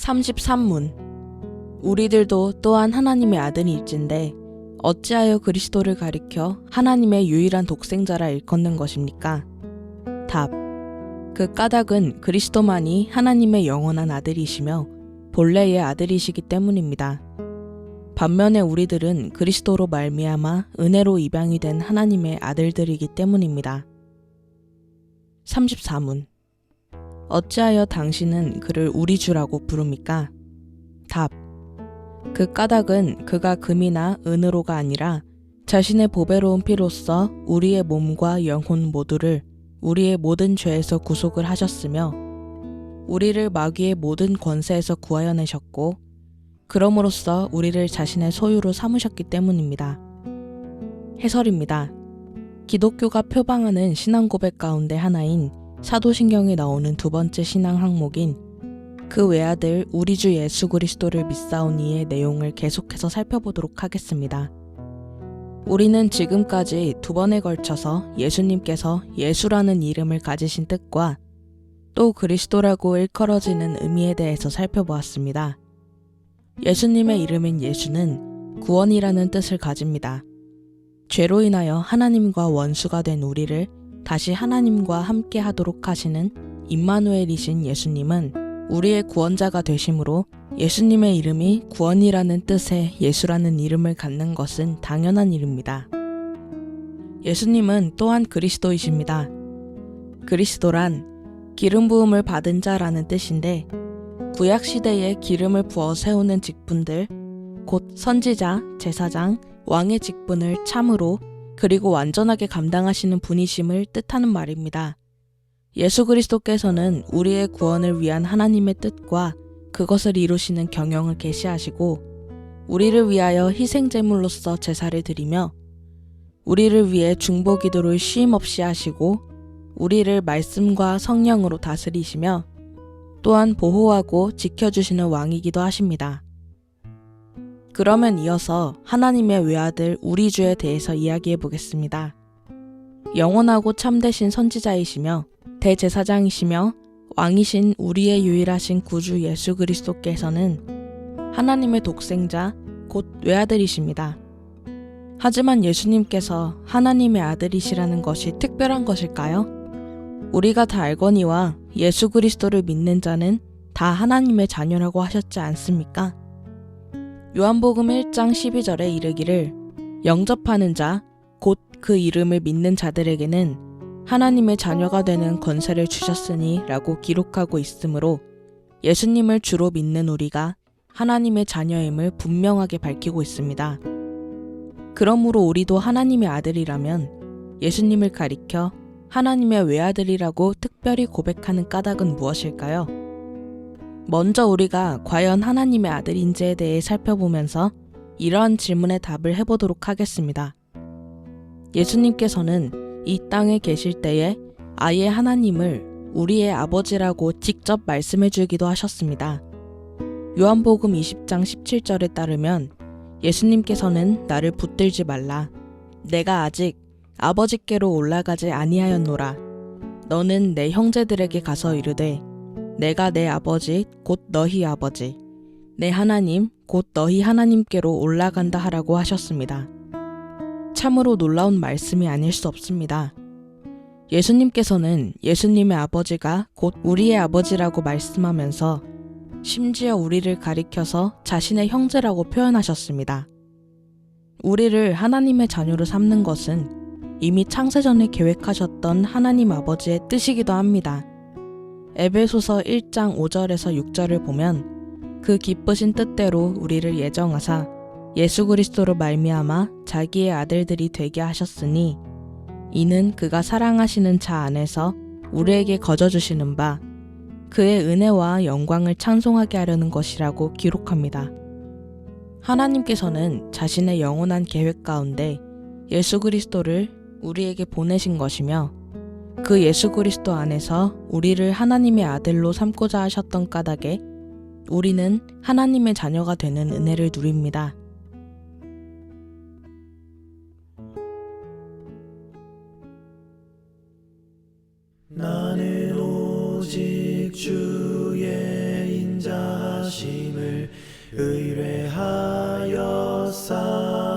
33문 우리들도 또한 하나님의 아들일진데 어찌하여 그리스도를 가리켜 하나님의 유일한 독생자라 일컫는 것입니까? 답. 그 까닭은 그리스도만이 하나님의 영원한 아들이시며 본래의 아들이시기 때문입니다. 반면에 우리들은 그리스도로 말미암아 은혜로 입양이 된 하나님의 아들들이기 때문입니다. 34문 어찌하여 당신은 그를 우리 주라고 부릅니까? 답. 그 까닭은 그가 금이나 은으로가 아니라 자신의 보배로운 피로써 우리의 몸과 영혼 모두를 우리의 모든 죄에서 구속을 하셨으며 우리를 마귀의 모든 권세에서 구하여 내셨고 그럼으로써 우리를 자신의 소유로 삼으셨기 때문입니다. 해설입니다. 기독교가 표방하는 신앙 고백 가운데 하나인 사도신경에 나오는 두 번째 신앙 항목인 그 외아들 우리 주 예수 그리스도를 믿사오니의 내용을 계속해서 살펴보도록 하겠습니다. 우리는 지금까지 두 번에 걸쳐서 예수님께서 예수라는 이름을 가지신 뜻과 또 그리스도라고 일컬어지는 의미에 대해서 살펴보았습니다. 예수님의 이름인 예수는 구원이라는 뜻을 가집니다. 죄로 인하여 하나님과 원수가 된 우리를 다시 하나님과 함께 하도록 하시는 임마누엘이신 예수님은 우리의 구원자가 되심으로 예수님의 이름이 구원이라는 뜻의 예수라는 이름을 갖는 것은 당연한 일입니다. 예수님은 또한 그리스도이십니다. 그리스도란 기름 부음을 받은 자라는 뜻인데 구약 시대에 기름을 부어 세우는 직분들 곧 선지자, 제사장, 왕의 직분을 참으로 그리고 완전하게 감당하시는 분이심을 뜻하는 말입니다. 예수 그리스도께서는 우리의 구원을 위한 하나님의 뜻과 그것을 이루시는 경영을 계시하시고 우리를 위하여 희생제물로서 제사를 드리며 우리를 위해 중보 기도를 쉼 없이 하시고 우리를 말씀과 성령으로 다스리시며 또한 보호하고 지켜주시는 왕이기도 하십니다. 그러면 이어서 하나님의 외아들 우리 주에 대해서 이야기해 보겠습니다. 영원하고 참되신 선지자이시며 대제사장이시며 왕이신 우리의 유일하신 구주 예수 그리스도께서는 하나님의 독생자 곧 외아들이십니다. 하지만 예수님께서 하나님의 아들이시라는 것이 특별한 것일까요? 우리가 다 알거니와 예수 그리스도를 믿는 자는 다 하나님의 자녀라고 하셨지 않습니까? 요한복음 1장 12절에 이르기를 영접하는 자, 곧 그 이름을 믿는 자들에게는 하나님의 자녀가 되는 권세를 주셨으니 라고 기록하고 있으므로 예수님을 주로 믿는 우리가 하나님의 자녀임을 분명하게 밝히고 있습니다. 그러므로 우리도 하나님의 아들이라면 예수님을 가리켜 하나님의 외아들이라고 특별히 고백하는 까닭은 무엇일까요? 먼저 우리가 과연 하나님의 아들인지에 대해 살펴보면서 이러한 질문에 답을 해보도록 하겠습니다. 예수님께서는 이 땅에 계실 때에 아예 하나님을 우리의 아버지라고 직접 말씀해 주기도 하셨습니다. 요한복음 20장 17절에 따르면 예수님께서는 나를 붙들지 말라. 내가 아직 아버지께로 올라가지 아니하였노라. 너는 내 형제들에게 가서 이르되 내가 내 아버지 곧 너희 아버지 내 하나님 곧 너희 하나님께로 올라간다 하라고 하셨습니다. 참으로 놀라운 말씀이 아닐 수 없습니다. 예수님께서는 예수님의 아버지가 곧 우리의 아버지라고 말씀하면서 심지어 우리를 가리켜서 자신의 형제라고 표현하셨습니다. 우리를 하나님의 자녀로 삼는 것은 이미 창세전에 계획하셨던 하나님 아버지의 뜻이기도 합니다. 에베소서 1장 5절에서 6절을 보면 그 기쁘신 뜻대로 우리를 예정하사 예수 그리스도로 말미암아 자기의 아들들이 되게 하셨으니 이는 그가 사랑하시는 자 안에서 우리에게 거저 주시는 바 그의 은혜와 영광을 찬송하게 하려는 것이라고 기록합니다. 하나님께서는 자신의 영원한 계획 가운데 예수 그리스도를 우리에게 보내신 것이며 그 예수 그리스도 안에서 우리를 하나님의 아들로 삼고자 하셨던 까닭에 우리는 하나님의 자녀가 되는 은혜를 누립니다. 나는 오직 주의 인자하심을 하심을 의뢰하여 싸